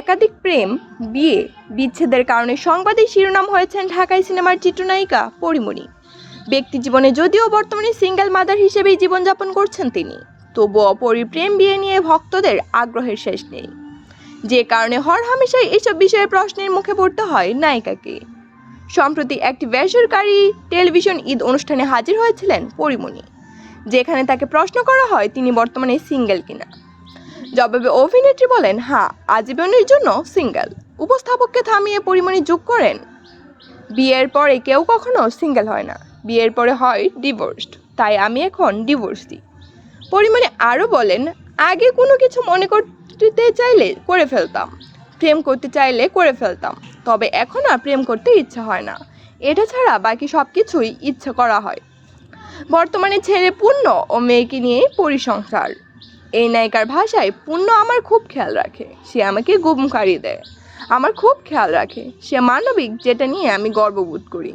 একাধিক প্রেম, বিয়ে, বিচ্ছেদের কারণে সংবাদে শিরোনাম হয়েছেন ঢাকাই সিনেমার চিত্রনায়িকা পরিমণি। ব্যক্তি জীবনে যদিও বর্তমানে সিঙ্গেল মাদার হিসেবেই জীবনযাপন করছেন তিনি, তবুও পরিপ্রেম বিয়ে নিয়ে ভক্তদের আগ্রহের শেষ নেই। যে কারণে হর হামেশাই এসব বিষয়ে প্রশ্নের মুখে পড়তে হয় নায়িকাকে। সম্প্রতি একটি বেসরকারি টেলিভিশন ঈদ অনুষ্ঠানে হাজির হয়েছিলেন পরিমণি, যেখানে তাকে প্রশ্ন করা হয় তিনি বর্তমানে সিঙ্গেল কিনা। জবাবে অভিনেত্রী বলেন হ্যাঁ আজীবনের জন্য সিঙ্গেল। উপস্থাপককে থামিয়ে পরিমণি যোগ করেন, বিয়ের পরে কেউ কখনো সিঙ্গেল হয় না। বিয়ের পরে হয় ডিভোর্সড, তাই আমি এখন ডিভোর্স দিই পরিমণি আরও বলেন, আগে কোনো কিছু মনে করতে চাইলে করে ফেলতাম, প্রেম করতে চাইলে করে ফেলতাম, তবে এখন আর প্রেম করতে ইচ্ছা হয় না। এটা ছাড়া বাকি সব কিছুই ইচ্ছা করা হয়। বর্তমানে ছেলে পূর্ণ ও মেয়েকে নিয়েই পরিসংসার এই নায়িকার ভাষায় পূর্ণ আমার খুব খেয়াল রাখে। সে আমাকে গুমকারি দেয়। আমার খুব খেয়াল রাখে। সে মানবিক, যেটা নিয়ে আমি গর্ববোধ করি।